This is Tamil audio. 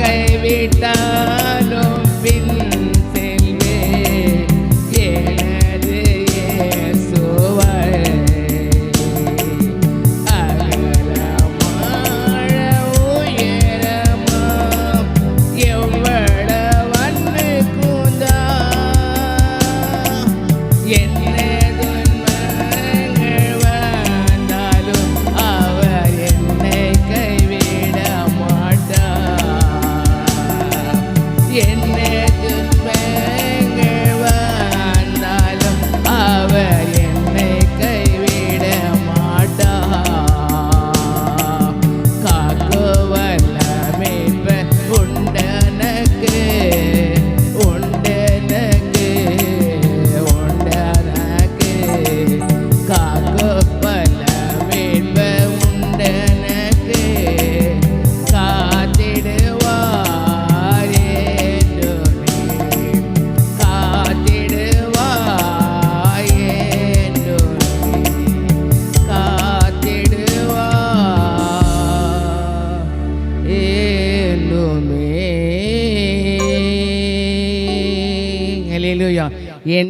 கைவிட்டாலும் பின் again. ஹalleluya என்